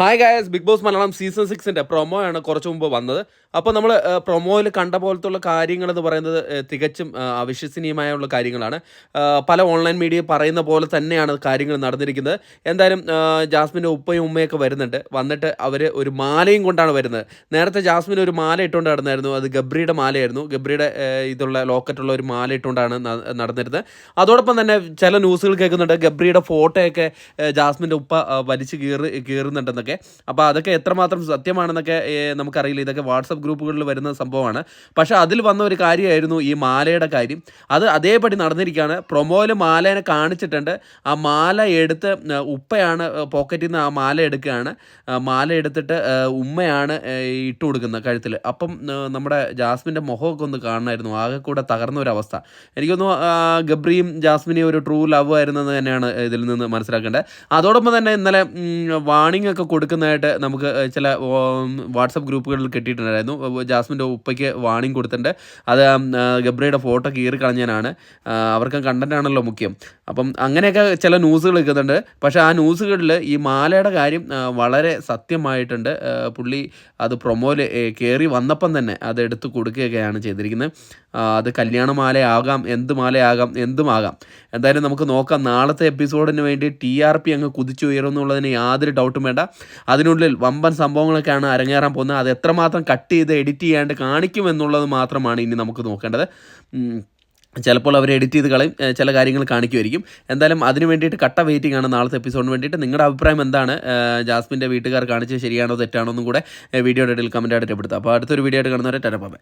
Hi guys big boss Malayalam season സിക്സിന്റെ promo ആണ് കുറച്ച് മുമ്പ് വന്നത്. അപ്പോൾ നമ്മൾ പ്രൊമോയിൽ കണ്ട പോലത്തുള്ള കാര്യങ്ങൾ എന്ന് പറയുന്നത് തികച്ചും അവിശ്വസനീയമായ അവിശ്വസനീയമായുള്ള കാര്യങ്ങളാണ്. പല ഓൺലൈൻ മീഡിയ പറയുന്ന പോലെ തന്നെയാണ് കാര്യങ്ങൾ നടന്നിരിക്കുന്നത്. എന്തായാലും ജാസ്മിന്റെ ഉപ്പയും ഉമ്മയൊക്കെ വരുന്നുണ്ട്. വന്നിട്ട് അവർ ഒരു മാലയും കൊണ്ടാണ് വരുന്നത്. നേരത്തെ ജാസ്മിൻ ഒരു മാല ഇട്ടുകൊണ്ട് നടന്നായിരുന്നു. അത് ഗബ്രിയുടെ മാലയായിരുന്നു. ഗബ്രിയുടെ ഇതുള്ള ലോക്കറ്റുള്ള ഒരു മാല ഇട്ടുകൊണ്ടാണ് നടന്നിരുന്നത്. അതോടൊപ്പം തന്നെ ചില ന്യൂസുകൾ കേൾക്കുന്നുണ്ട്. ഗബ്രിയുടെ ഫോട്ടോയൊക്കെ ജാസ്മിന്റെ ഉപ്പ വലിച്ചു കീറി കീറുന്നുണ്ടെന്നൊക്കെ അപ്പോൾ അതൊക്കെ എത്രമാത്രം സത്യമാണെന്നൊക്കെ നമുക്കറിയില്ല. ഇതൊക്കെ വാട്സപ്പ് ഗ്രൂപ്പുകളിൽ വരുന്ന സംഭവമാണ്. പക്ഷേ അതിൽ വന്ന ഒരു കാര്യമായിരുന്നു ഈ മാലയുടെ കാര്യം. അത് അതേപടി നടന്നിരിക്കുകയാണ്. പ്രൊമോയിൽ മാലേനെ കാണിച്ചിട്ടുണ്ട്. ആ മാല എടുത്ത് ഉപ്പയാണ് പോക്കറ്റിൽ നിന്ന് ആ മാല എടുക്കുകയാണ്. മാല എടുത്തിട്ട് ഉമ്മയാണ് ഇട്ട് കൊടുക്കുന്നത് കഴുത്തിൽ. അപ്പം നമ്മുടെ ജാസ്മിന്റെ മുഖമൊക്കെ ഒന്ന് കാണണമായിരുന്നു. ആകെ കൂടെ തകർന്ന ഒരു അവസ്ഥ. എനിക്കൊന്നു ഗബ്രിയും ജാസ്മിനെയും ഒരു ട്രൂ ലവ് ആയിരുന്നെന്ന് തന്നെയാണ് ഇതിൽ നിന്ന് മനസ്സിലാക്കേണ്ടത്. അതോടൊപ്പം തന്നെ ഇന്നലെ വാണിംഗ് ഒക്കെ കൊടുക്കുന്നതായിട്ട് നമുക്ക് ചില വാട്സപ്പ് ഗ്രൂപ്പുകളിൽ കിട്ടിയിട്ടുണ്ടായിരുന്നു. ജാസ്മിന്റെ ഉപ്പയ്ക്ക് വാണിംഗ് കൊടുത്തിട്ടുണ്ട്. അത് ഗബ്രയുടെ ഫോട്ടോ കീറി കളഞ്ഞാനാണ്. അവർക്ക് കണ്ടന്റ് ആണല്ലോ മുഖ്യം. അപ്പം അങ്ങനെയൊക്കെ ചില ന്യൂസുകൾ നിൽക്കുന്നുണ്ട് പക്ഷേ ആ ന്യൂസുകളിൽ ഈ മാലയുടെ കാര്യം വളരെ സത്യമായിട്ടുണ്ട്. പുള്ളി അത് പ്രൊമോയിൽ കയറി വന്നപ്പം തന്നെ അത് എടുത്ത് കൊടുക്കുകയൊക്കെയാണ് ചെയ്തിരിക്കുന്നത്. അത് കല്യാണമാലയാകാം എന്ത് മാലയാകാം എന്തുമാകാം എന്തായാലും നമുക്ക് നോക്കാം. നാളത്തെ എപ്പിസോഡിന് വേണ്ടി ടി ആർ പി അങ്ങ് കുതിച്ചുയരുമെന്നുള്ളതിന് യാതൊരു ഡൗട്ടും വേണ്ട. അതിനുള്ളിൽ വമ്പൻ സംഭവങ്ങളൊക്കെയാണ് അരങ്ങേറാൻ പോകുന്നത്. അത് എത്രമാത്രം കട്ട് ചെയ്ത് എഡിറ്റ് ചെയ്യാണ്ട് കാണിക്കുമെന്നുള്ളത് മാത്രമാണ് ഇനി നമുക്ക് നോക്കേണ്ടത്. ചിലപ്പോൾ അവർ എഡിറ്റ് ചെയ്ത് കളയും. ചില കാര്യങ്ങൾ കാണിക്കുമായിരിക്കും. എന്തായാലും അതിന് വേണ്ടിയിട്ട് കട്ട വെയിറ്റിംഗ് ആണ് നാളത്തെ എപ്പിസോഡിന് വേണ്ടിയിട്ട്. നിങ്ങളുടെ അഭിപ്രായം എന്താണ്? ജാസ്മിന്റെ വീട്ടുകാർ കാണിച്ചത് ശരിയാണോ തെറ്റാണോ എന്നും കൂടെ വീഡിയോയുടെ ഇടയിൽ കമന്റായിട്ട് ആയിട്ട് രേഖപ്പെടുത്തുക. അപ്പോൾ അടുത്തൊരു വീഡിയോ ആയിട്ട് കാണുന്നവരെ ടെരപ്പാമേ